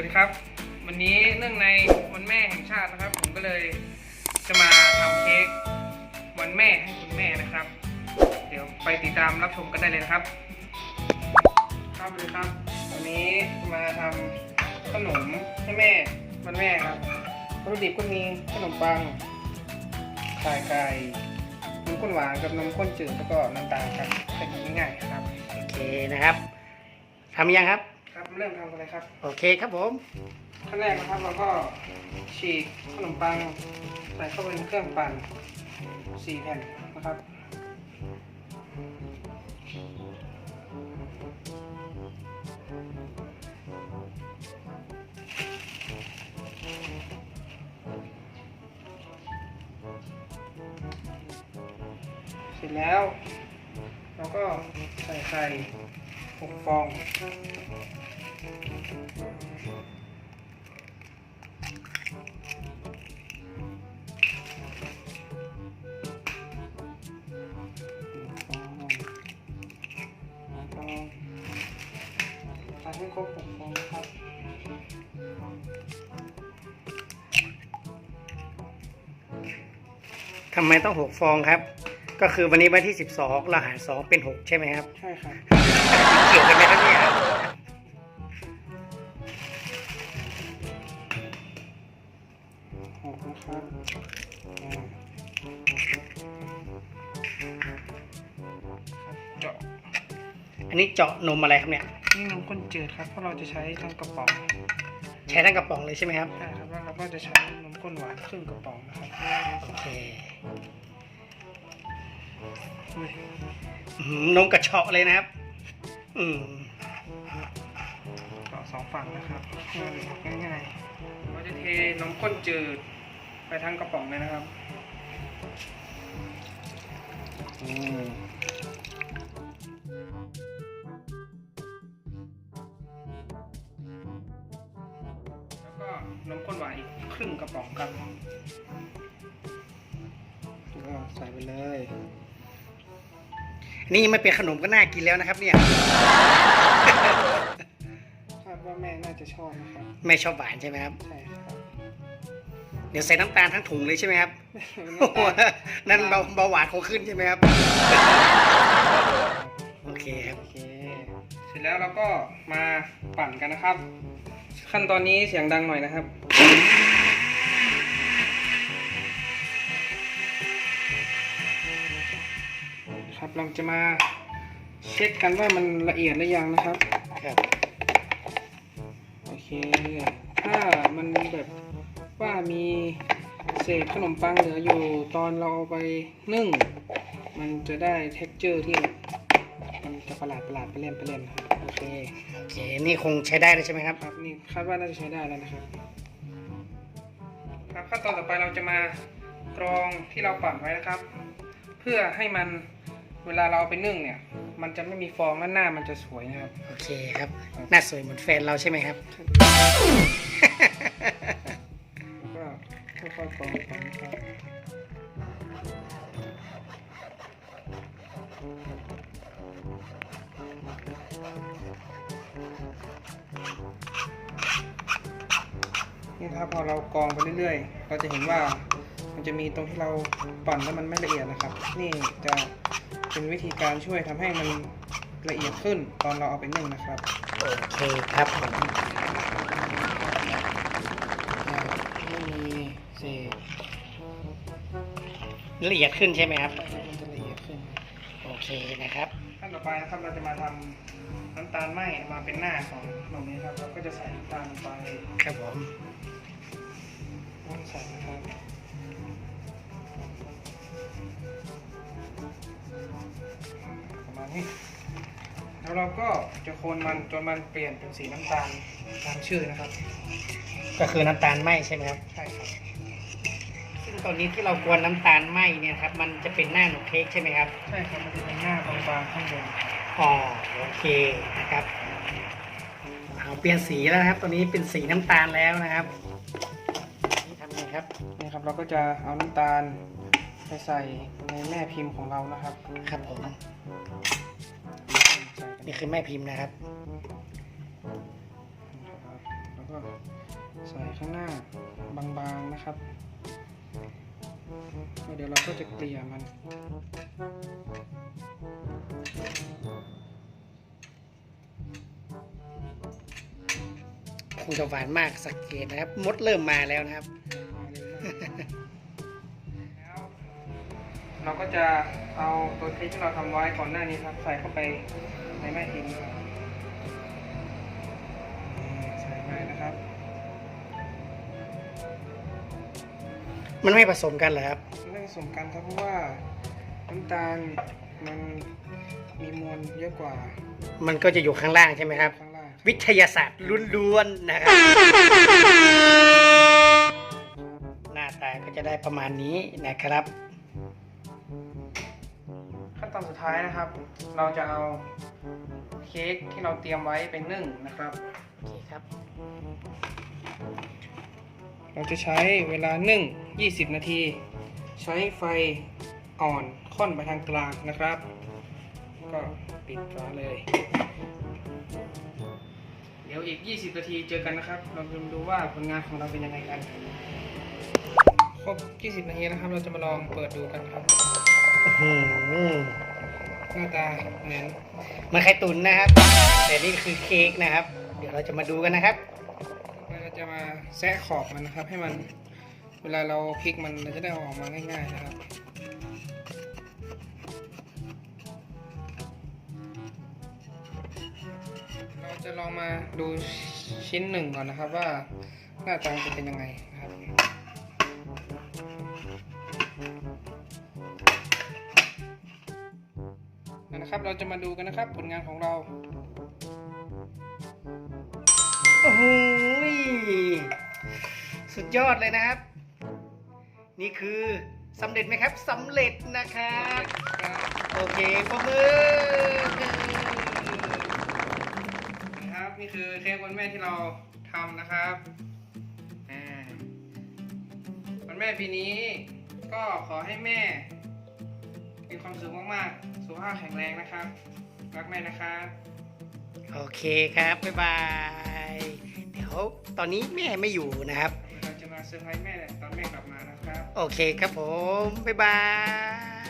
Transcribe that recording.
วัสดีครับ วันนี้เนื่องในวันแม่แห่งชาตินะครับ ผมก็เลยจะมาทำเค้กวันแม่ให้คุณแม่นะครับ เดี๋ยวไปติดตามรับชมกันได้เลยนะครับ ครับเลยครับ วันนี้มาทำขนมให้แม่วันแม่ครับวัตถุดิบก็มีขนมปังไข่ไก่นมข้นหวานกับนมข้นจืดแล้วก็น้ำตาลครับเป็นง่ายๆครับ โอเคนะครับทำยังครับ ครับเริ่มทำกันเลยครับ โอเคครับผมขั้นแรกนะครับเราก็ฉีกขนมปังใส่เข้าไปในเครื่องปั่นสี่แผ่นนะครับเสร็จแล้วเราก็ใส่ไข่หกฟอง ทำไมต้องหกฟองครับ ก็คือวันนี้วันที่12เราหาร2เป็น6ใช่ไหมครับ ใช่ครับเกี่ยวกันไหมครับเนี่ยหกนะครับอ่าครับเจาะอันนี้เจาะนมอะไรครับเนี่ย นี่นมข้นจืดครับเพราะเราจะใช้ทั้งกระป๋อง ใช้ทั้งกระป๋องเลยใช่ไหมครับ ใช่ครับแล้วเราก็จะใช้นม ข้นหวานครึ่งกระป๋องนะครับโอเคอุ้ยนมกระเชาะเลยนะครับ อืมเจาะสองฝั่งนะครับง่ายๆเราจะเทนมข้นจืดไปทั้งกระป๋องเลยนะครับ อืม นมข้นหวานอีกครึ่งกระป๋องครับแล้วก็ใส่ไปเลยอันนี้ยังไม่เป็นขนมก็น่ากินแล้วนะครับ เนี่ยคาดว่าแม่น่าจะชอบนะครับไม่ชอบหวานใช่ไหมครับ ใช่ครับเดี๋ยวใส่น้ำตาลทั้งถุงเลยใช่ไหมครับ โอ้โหนั่นเบาเบาหวานคงขึ้นใช่ไหมครับ โอเคครับ โอเค เสร็จแล้วเราก็มาปั่นกันนะครับ ขั้นตอนนี้เสียงดังหน่อยนะครับ ครับเราจะมาเช็คกันว่ามันละเอียดหรือยังนะครับครับโอเค ถ้ามันแบบว่ามีเศษขนมปังเหลืออยู่ตอนเราเอาไปนึ่ง มันจะได้เท็กเจอร์ที่มัน จะประหลาดประหลาดไปเล่นไปเล่นนะครับโอเคโอเคนี่คงใช้ได้เลยใช่ไหมครับครับนี่คาดว่าน่าจะใช้ได้แล้วนะครับครับขั้นตอนต่อไปเราจะมากรองที่เราปั่นไว้นะครับ เพื่อให้มันเวลาเราเอาไปนึ่งเนี่ย มันจะไม่มีฟองและหน้ามันจะสวยนะครับ โอเคครับหน้าสวยเหมือนแฟนเราใช่ไหมครับแล้วก็ค่อยๆกรองไปนะครับ นี่ครับพอเรากรองไปเรื่อยๆ เราจะเห็นว่ามันจะมีตรงที่เราปั่นแล้วมันไม่ละเอียดนะครับ นี่จะเป็นวิธีการช่วยทำให้มันละเอียดขึ้นตอนเราเอาไปนึ่งนะครับโอเคครับผมไม่มีเศษละเอียดขึ้นใช่ไหมครับมันจะละเอียดขึ้นโอเคนะครับขั้นต่อไปนะครับเราจะมาทำน้ำตาลไหมมาเป็นหน้าของขนมนี้ครับเราก็จะใส่น้ำตาลลงไปครับผม ต้องใส่นะครับ ประมาณนี้ แล้วเราก็จะคนมันจนมันเปลี่ยนเป็นสีน้ำตาลตามชื่อนะครับ ก็คือน้ำตาลไหมใช่ไหมครับ ใช่ครับ ซึ่งตอนนี้ที่เรากวนน้ำตาลไหมเนี่ยครับ มันจะเป็นหน้าหนมเค้กใช่ไหมครับ ใช่ครับมันจะเป็นหน้าบางๆข้างบนอ๋อโอเคนะครับเอาเปลี่ยนสีแล้วนะครับ ตอนนี้เป็นสีน้ำตาลแล้วนะครับนี่ทำไง ครับนี่ครับเราก็จะเอาน้ำตาลไปใส่ในแม่พิมพ์ของเรานะครับ ครับผมใส่กันนี่คือแม่พิมพ์นะครับนะครับ แล้วก็ใส่ข้างหน้าบางๆนะครับแล้วเดี๋ยวเราก็จะเกลี่ยมันคงจะหวานมากสังเกตนะครับ มดเริ่มมาแล้วนะครับแล้ว เราก็จะเอาตัวเค้กที่เราทำไว้ก่อนหน้านี้ครับ ใส่เข้าไปในแม่พิมพ์ครับนี่ใส่ไปนะครับ มันไม่ผสมกันเหรอครับไม่ผสมกันครับเพราะว่าน้ำตาลมันมีมวลเยอะกว่า มันก็จะอยู่ข้างล่างใช่ไหมครับข้างล่างวิทยาศาสตร์ล้วนๆนะครับหน้า ตาก็จะได้ประมาณนี้นะครับ ขั้นตอนสุดท้ายนะครับ เราจะเอาเค้กที่เราเตรียมไว้เป็นนึ่งนะครับโอเคครับ เราจะใช้เวลานึ่ง 20 นาที ใช้ไฟอ่อนค่อนไปทางกลางนะครับ ก็ปิดฝาเลย เดี๋ยวอีก 20 นาทีเจอกันนะครับ เราจะมาดูว่าผลงานของเราเป็นยังไงกันค รบ 20 นาทีนะครับ เราจะมาลองเปิดดูกันครับอื้อหือหน้าตาเหมือนเหมันไข่ตุ๋นนะครับ แต่นี่คือเค้กนะครับ เดี๋ยวเราจะมาดูกันนะครับ เราจะมาแซะขอบมันนะครับ ให้มันเวลาเราพลิกมันเราจะได้เอาออกมาง่าย ๆนะครับ เราจะลองมาดูชิ้นหนึ่งก่อนนะครับว่าหน้าตาจะเป็นยังไง นะครับ เราจะมาดูกันนะครับ ผลงานของเรา โอ้โหยสุดยอดเลยนะครับ นี่คือสำเร็จไหมครับสำเร็จนะครับโอเคปรบมือครับ นี่คือเค้กวันแม่ที่เราทำนะครับวันแม่ปีนี้ก็ขอให้แม่ มีความสุขมากๆ สุขภาพแข็งแรงนะครับ รักแม่นะครับ โอเคครับ บ๊ายบาย เดี๋ยวตอนนี้แม่ไม่อยู่นะครับ เราจะมาเซอร์ไพรส์แม่ตอนแม่กลับมานะครับ โอเคครับผม บ๊ายบาย